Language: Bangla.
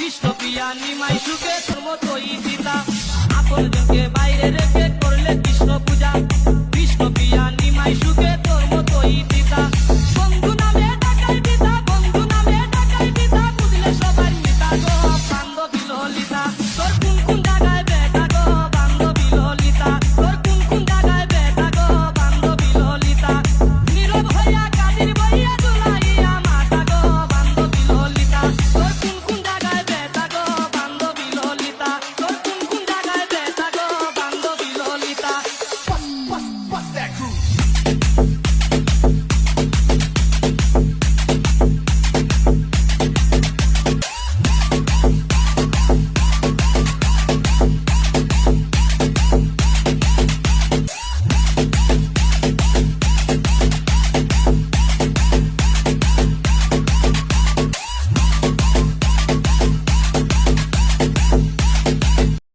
বিশ্ব পিয়া নিমাই সুখে সর্বতই পিতা। আপন জনকে বাইরে রেখে করলে কৃষ্ণ পূজা। বিশ্ব পিয়া নিমাই সুখে তোর মতোই পিতা।